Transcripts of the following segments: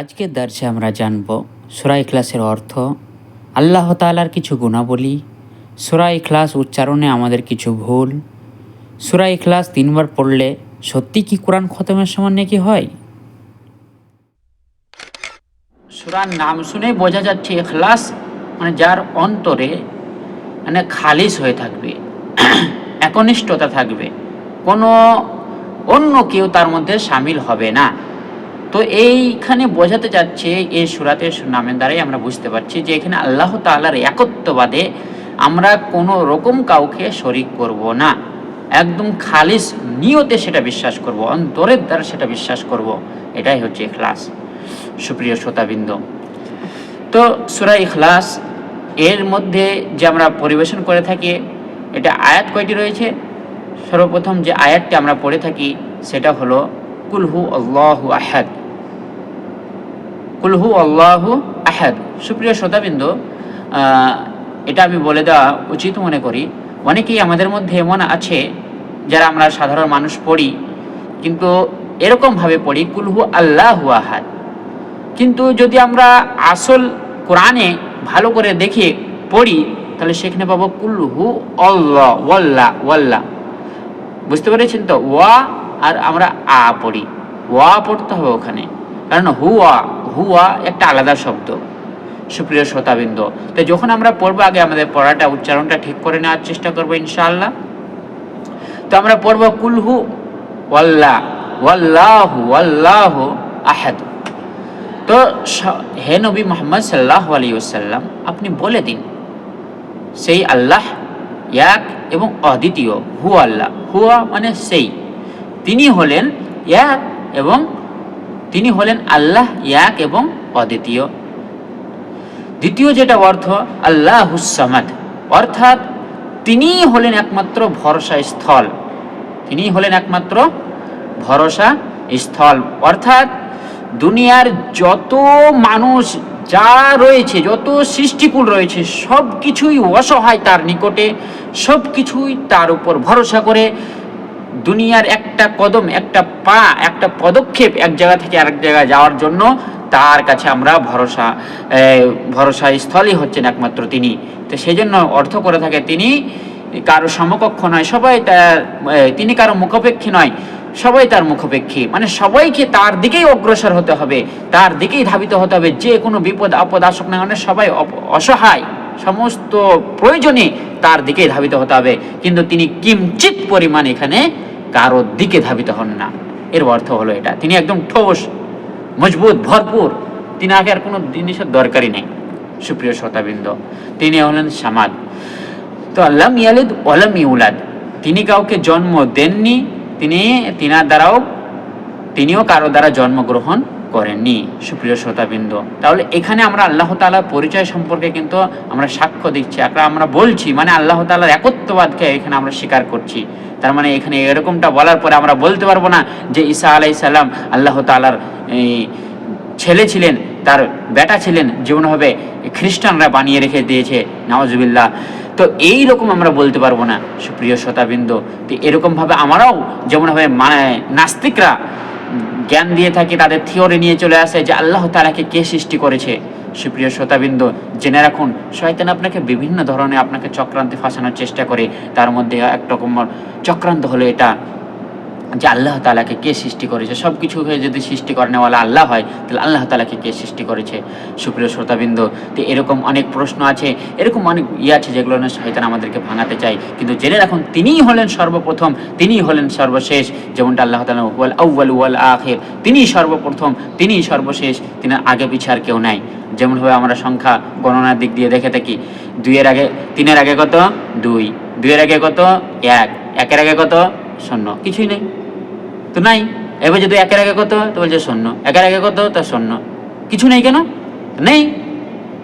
আজকের দার্সে আমরা জানব সুরা ইখলাসের অর্থ, আল্লাহ তাআলার কিছু গুণাবলী, সুরা ইখলাস উচ্চারণে আমাদের কিছু ভুল। সুরা ইখলাস তিনবার পড়লে সত্যি কি কোরআন খতমের সমান নাকি হয়? সুরার নাম শুনে বোঝা যাচ্ছে ইখলাস মানে যার অন্তরে মানে খালিস হয়ে থাকবে, একনিষ্ঠতা থাকবে। কোনো অন্য কেউ তার মধ্যে সামিল হবে না। তো এইখানে বোঝাতে যাচ্ছে এই সুরাতের নামের দ্বারাই আমরা বুঝতে পারছি যে এখানে আল্লাহ তাআলার একত্ববাদে আমরা কোনো রকম কাউকে শরিক করব না। একদম খালিস নিয়তে সেটা বিশ্বাস করব, অন্তরের দ্বারা সেটা বিশ্বাস করব। এটাই হচ্ছে ইখলাস। সুপ্রিয় শ্রোতাবৃন্দ, তো সুরা ইখলাস এর মধ্যে যে আমরা পরিবেশন করে থাকি, এটা আয়াত কয়টি রয়েছে? সর্বপ্রথম যে আয়াতটি আমরা পড়ে থাকি, সেটা হলো, কুলহু আল্লাহু আহাদ। কুলহু আল্লাহু আহাদ। সুপ্রিয় শ্রোতাবৃন্দ এটা আমি বলে দেওয়া উচিত মনে করি। অনেকেই আমাদের মধ্যে এমন আছে যারা আমরা সাধারণ মানুষ পড়ি, কিন্তু এরকমভাবে পড়ি কুলহু আল্লাহু আহাদ। কিন্তু যদি আমরা আসল কোরআনে ভালো করে দেখে পড়ি, তাহলে সেখানে পাবো কুল্লুহু অল্লাহ ওয়াল্লা ওয়াল্লা। বুঝতে পেরেছেন তো? ওয়া আর আমরা আ পড়ি। ওয়া পড়তে হবে ওখানে। কারণ হুয়া হুয়া একটা আলাদা শব্দ। সুপ্রিয় শ্রোতাবৃন্দ, তো যখন আমরা পড়ব আগে আমাদের পড়াটা, উচ্চারণটা ঠিক করে নেওয়ার চেষ্টা করব ইনশাআল্লাহ। তো আমরা পড়ব কুলহু ওয়াল্লা, ওয়াল্লাহু ওয়াল্লাহু আহাদ। তো হে নবী মোহাম্মদ সাল্লাহ আলী ওসাল্লাম আপনি বলে দিন, সেই আল্লাহ এক এবং অদ্বিতীয় হু আল্লাহ। হুয়া মানে সেই। তিনি হলেন এক এবং তিনি হলেন আল্লাহ, ইয়াক এবং অদ্বিতীয়। দ্বিতীয় যেটা অর্থ আল্লাহ হুসামাদ অর্থাৎ তিনিই হলেন একমাত্র ভরসা স্থল। তিনিই হলেন একমাত্র ভরসা স্থল। অর্থাৎ দুনিয়ার যত মানুষ যা রয়েছে, যত সৃষ্টিকুল রয়েছে সব কিছুই অসহায় তার নিকটে সব কিছুই তার উপর ভরসা করে দুনিয়ার একটা কদম, একটা পা, একটা পদক্ষেপ এক জায়গা থেকে আরেক জায়গায় যাওয়ার জন্য তার কাছে আমরা ভরসা ভরসা স্থলই হচ্ছেন একমাত্র তিনি। তো সেই জন্য অর্থ করে থাকে তিনি, কারও সমকক্ষ নয়, সবাই তার তিনি কারও মুখাপেক্ষী নয়, সবাই তার মুখাপেক্ষী। মানে সবাইকে তার দিকেই অগ্রসর হতে হবে, তার দিকেই ধাবিত হতে হবে, যে কোনো বিপদ, আপদ আসুক না সবাই অসহায়। সমস্ত প্রয়োজনে তার দিকে ধাবিত হতে হবে। কিন্তু তিনি কিঞ্চিত পরিমাণ এখানে কারোর দিকে ধাবিত হন না। এর অর্থ হলো এটা। তিনি একদম ঠোস, মজবুত, ভরপুর। তিনি আগে আর কোনো জিনিসের দরকারই নেই। সুপ্রিয় শ্রোতাবৃন্দ, তিনি হলেন সামাদ। তো আল্লাম ইয়ালিদ ওয়ালাম ইউলাদ। তিনি কাউকে জন্ম দেননি, তিনি তিনার দ্বারাও, তিনিও কারও দ্বারা জন্মগ্রহণ করেননি, সুপ্রিয় শ্রোতাবৃন্দ। তাহলে এখানে আমরা আল্লাহ তালার পরিচয় সম্পর্কে কিন্তু আমরা সাক্ষ্য দিচ্ছি আমরা আমরা বলছি মানে আল্লাহ তালার একত্ববাদকে এখানে আমরা স্বীকার করছি। তার মানে এখানে এরকমটা বলার পরে আমরা বলতে পারব না যে ঈসা আলাই সাল্লাম আল্লাহ তালার ছেলে ছিলেন, তার বেটা ছিলেন যেমনভাবে খ্রিস্টানরা বানিয়ে রেখে দিয়েছে নওয়াজুবিল্লাহ তো এই রকম আমরা বলতে পারব না, সুপ্রিয় শ্রোতাবৃন্দ। তো এরকমভাবে আমরাও যেমনভাবে মানে নাস্তিকরা জ্ঞান দিয়ে থাকে, তাদের থিওরি নিয়ে চলে আসে যে আল্লাহ তালাকে কে সৃষ্টি করেছে। সুপ্রিয় শ্রোতাবৃন্দ, জেনে রাখুন, শয়তান আপনাকে বিভিন্ন ধরনের আপনাকে চক্রান্তে ফাঁসানোর চেষ্টা করে। তার মধ্যে একরকম চক্রান্ত হলো এটা। যে আল্লাহ তালাকে কে সৃষ্টি করেছে? সব কিছু হয়ে যদি সৃষ্টি করেনেওয়ালা আল্লাহ হয়, তাহলে আল্লাহ তালাকে কে সৃষ্টি করেছে? সুপ্রিয় শ্রোতাবৃন্দ, তো এরকম অনেক প্রশ্ন আছে, এরকম অনেক ইয়ে আছে যেগুলো না শয়তান আমাদেরকে ভাঙাতে চাই কিন্তু জেনে রাখুন, তিনিই হলেন সর্বপ্রথম, তিনিই হলেন সর্বশেষ, যেমনটা আল্লাহ তালা ওয়াল আউ্বাল ওয়াল আখের তিনিই সর্বপ্রথম, তিনিই সর্বশেষ তিনি আগে পিছে আর কেউ নাই। যেমনভাবে আমরা সংখ্যা গণনার দিক দিয়ে দেখে থাকি, দুইয়ের আগে, তিনের আগে কত? দুই। দুইয়ের আগে কত? এক। একের আগে কত? শূন্য। কিছুই নেই। তো নাই। এবার যদি একের আগে কত তো বলছে শূন্য। একের আগে কত তা শূন্য। কিছু নেই কেন? নেই।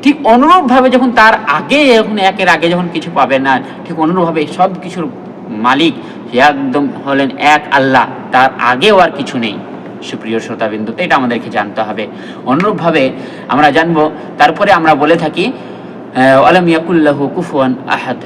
ঠিক অনুরূপভাবে যখন তার আগে যখন একের আগে যখন কিছু পাবে না, ঠিক অনুরূপভাবে সব কিছুর মালিক একদম হলেন এক আল্লাহ। তার আগেও আর কিছু নেই। সুপ্রিয় শ্রোতাবিন্দু এটা আমাদেরকে জানতে হবে। অনুরূপভাবে আমরা জানব, তারপরে আমরা বলে থাকি আলম ইয়াকুল্লাহু কুফুয়ান আহাদ।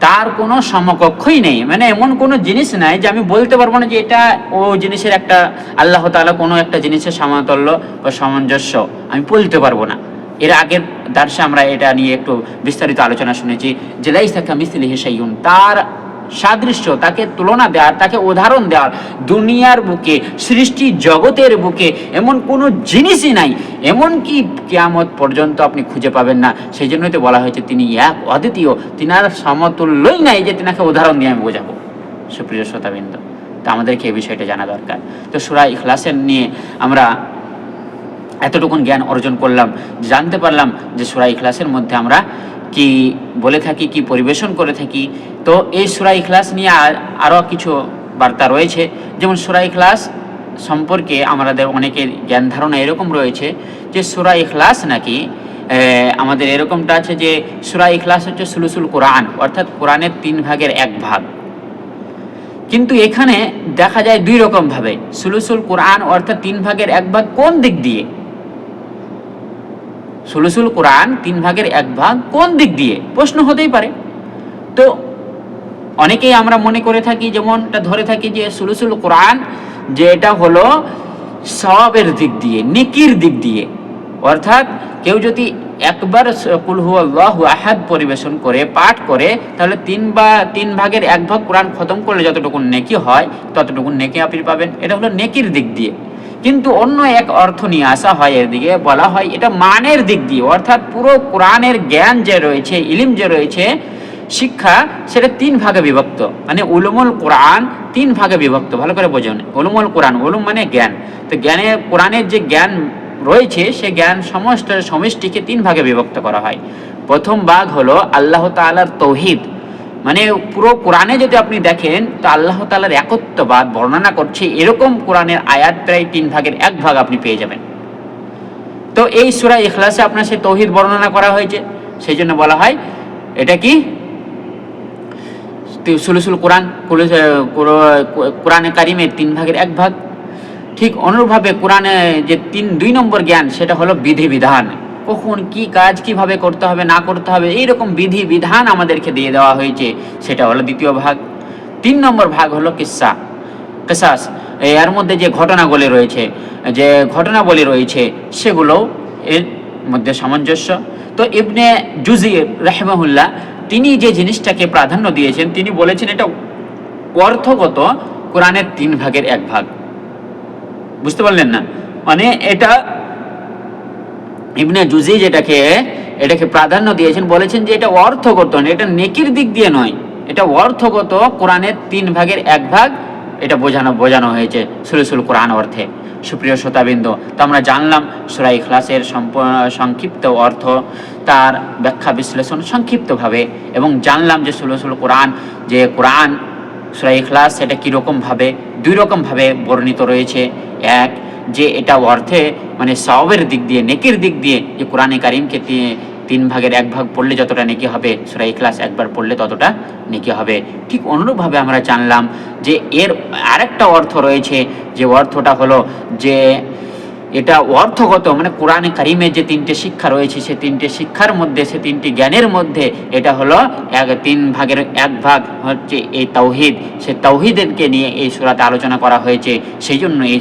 তার কোনো সমকক্ষই নেই। মানে এমন কোনো জিনিস নাই যে আমি বলতে পারব না যে এটা ও জিনিসের একটা, আল্লাহ তালা কোনো একটা জিনিসের সমতল্য বা সামঞ্জস্য। আমি বলতে পারব না। এর আগের দার্সে আমরা এটা নিয়ে একটু বিস্তারিত আলোচনা শুনেছি যে, লাইসাকা মিসলি শাইউন। তার সাদৃশ্য, তাকে তুলনা দেওয়ার, তাকে উদাহরণ দেওয়ার। দুনিয়ার বুকে, সৃষ্টি জগতের বুকে এমন কোনো জিনিসই নাই। এমন কি কেয়ামত পর্যন্ত আপনি খুঁজে পাবেন না। সেই জন্যই তো বলা হয়েছে, তিনি এক অদ্বিতীয়, তিনার সমতুল্যই নাই যে তিনাকে উদাহরণ দিয়ে আমি বোঝাবো। সুপ্রিয় শ্রোতাবৃন্দ, তা আমাদেরকে এই বিষয়টা জানা দরকার। তো সুরা ইখলাসের নিয়ে আমরা এতটুকুন জ্ঞান অর্জন করলাম, জানতে পারলাম যে সুরা ইখলাসের মধ্যে আমরা কি বলে থাকি, কি পরিবেশন করে থাকি, তো এই সুরা ইখলাস নিয়ে আরও কিছু বার্তা রয়েছে। যেমন সুরা ইখলাস সম্পর্কে আমাদের অনেকের জ্ঞান ধারণা এরকম রয়েছে যে সুরা ইখলাস নাকি আমাদের এরকমটা আছে যে সুরা ইখলাস হচ্ছে সুলুসুল কোরআন, অর্থাৎ কোরআনের তিন ভাগের এক ভাগ। কিন্তু এখানে দেখা যায় দুই রকম ভাবে, সুলুসুল কোরআন অর্থাৎ তিন ভাগের এক ভাগ কোন দিক দিয়ে? সুলুসুল কোরআন তিন ভাগের এক ভাগ কোন দিক দিয়ে? প্রশ্ন হতেই পারে। তো অনেকেই আমরা মনে করে থাকি, যেমনটা ধরে থাকি যে সুলুসুল কোরআন যে এটা হলো সওয়াবের দিক দিয়ে, নেকির দিক দিয়ে। অর্থাৎ কেউ যদি একবার কুলহু আল্লাহ আহাদ পরিবেশন করে, পাঠ করে, তাহলে তিন বা তিন ভাগের এক ভাগ কোরআন খতম করলে যতটুকু নেকি হয় ততটুকু নেকি আপনি পাবেন। এটা হলো নেকির দিক দিয়ে। কিন্তু অন্য এক অর্থ নিয়ে আসা হয় এর দিকে বলা হয় এটা মানের দিক দিয়ে। অর্থাৎ পুরো কোরআনের জ্ঞান যে রয়েছে, ইলিম যে রয়েছে, শিক্ষা সেটা তিন ভাগে বিভক্ত। মানে উলুমুল কোরআন তিন ভাগে বিভক্ত। ভালো করে বোঝেন। উলুমুল কোরআন, উলুম মানে জ্ঞান। তো জ্ঞানের কোরআনের যে জ্ঞান রয়েছে, সে জ্ঞান সমস্ত সমষ্টিকে তিন ভাগে বিভক্ত করা হয়। প্রথম ভাগ হলো আল্লাহ তাআলার তৌহিদ। মানে পুরো কোরআনে যদি আপনি দেখেন, তো আল্লাহ তাআলার একত্ববাদ বর্ণনা করছে, এরকম কোরআনের আয়াত প্রায় তিন ভাগের এক ভাগ আপনি পেয়ে যাবেন। তো এই সূরা ইখলাসে আপনার সেই তৌহিদ বর্ণনা করা হয়েছে সেই জন্য বলা হয়, এটা কি? সুলুসুল কোরআন কোরআনে কারিমের তিন ভাগের এক ভাগ। ঠিক অনুরূপভাবে কোরআনে যে তিন, দুই নম্বর জ্ঞান, সেটা হলো বিধি বিধান কখন কি কাজ কীভাবে করতে হবে, না করতে হবে, এইরকম বিধি, বিধান আমাদেরকে দিয়ে দেওয়া হয়েছে। সেটা হলো দ্বিতীয় ভাগ। তিন নম্বর ভাগ হলো কিসা। কেসাস এর মধ্যে যে ঘটনাগুলি রয়েছে, যে ঘটনাবলী রয়েছে সেগুলোও এর মধ্যে সামঞ্জস্য। তো ইবনে জুজি রাহেমাহুল্লাহ, তিনি যে জিনিসটাকে প্রাধান্য দিয়েছেন, তিনি বলেছেন এটা অর্থগত কোরআনের তিন ভাগের এক ভাগ। বুঝতে পারলেন না? মানে এটা ইবনে জুজি যেটাকে, এটাকে প্রাধান্য দিয়েছেন, বলেছেন যে এটা অর্থগত নয়, এটা নেকির দিক দিয়ে নয়। এটা অর্থগত কোরআনের তিন ভাগের এক ভাগ, এটা বোঝানো বোঝানো হয়েছে সুলসুল কোরআন অর্থে। সুপ্রিয় শ্রোতাবৃন্দ, তো আমরা জানলাম সুরা ইখলাসের সংক্ষিপ্ত অর্থ, তার ব্যাখ্যা বিশ্লেষণ সংক্ষিপ্তভাবে, এবং জানলাম যে সুলসুল কোরআন, যে কোরআন, সুরা ইখলাস সেটা কীরকমভাবে, দুই রকমভাবে বর্ণিত রয়েছে। এক, যে এটা অর্থে মানে সবের দিক দিয়ে, নেকির দিক দিয়ে যে কোরআনে কারিমকে তিন ভাগের এক ভাগ পড়লে যতটা নেকি হবে, সুরা ইখলাস একবার পড়লে ততটা নেকি হবে। ঠিক অনুরূপভাবে আমরা জানলাম যে এর আরেকটা অর্থ রয়েছে, যে অর্থটা হলো যে এটা অর্থগত মানে কোরআনে কারিমের যে তিনটে শিক্ষা রয়েছে, সে তিনটে শিক্ষার মধ্যে, সে তিনটি জ্ঞানের মধ্যে এটা হলো এক, তিন ভাগের এক ভাগ হচ্ছে এই তৌহিদ সে তৌহিদকে নিয়ে এই সুরাতে আলোচনা করা হয়েছে। সেই জন্য এই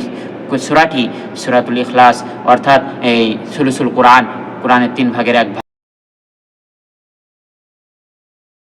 সুরাটি সুরাতুল ইখলাস অর্থাৎ এই সুলুসুল কোরআন কোরআনের তিন ভাগের এক ভাগ।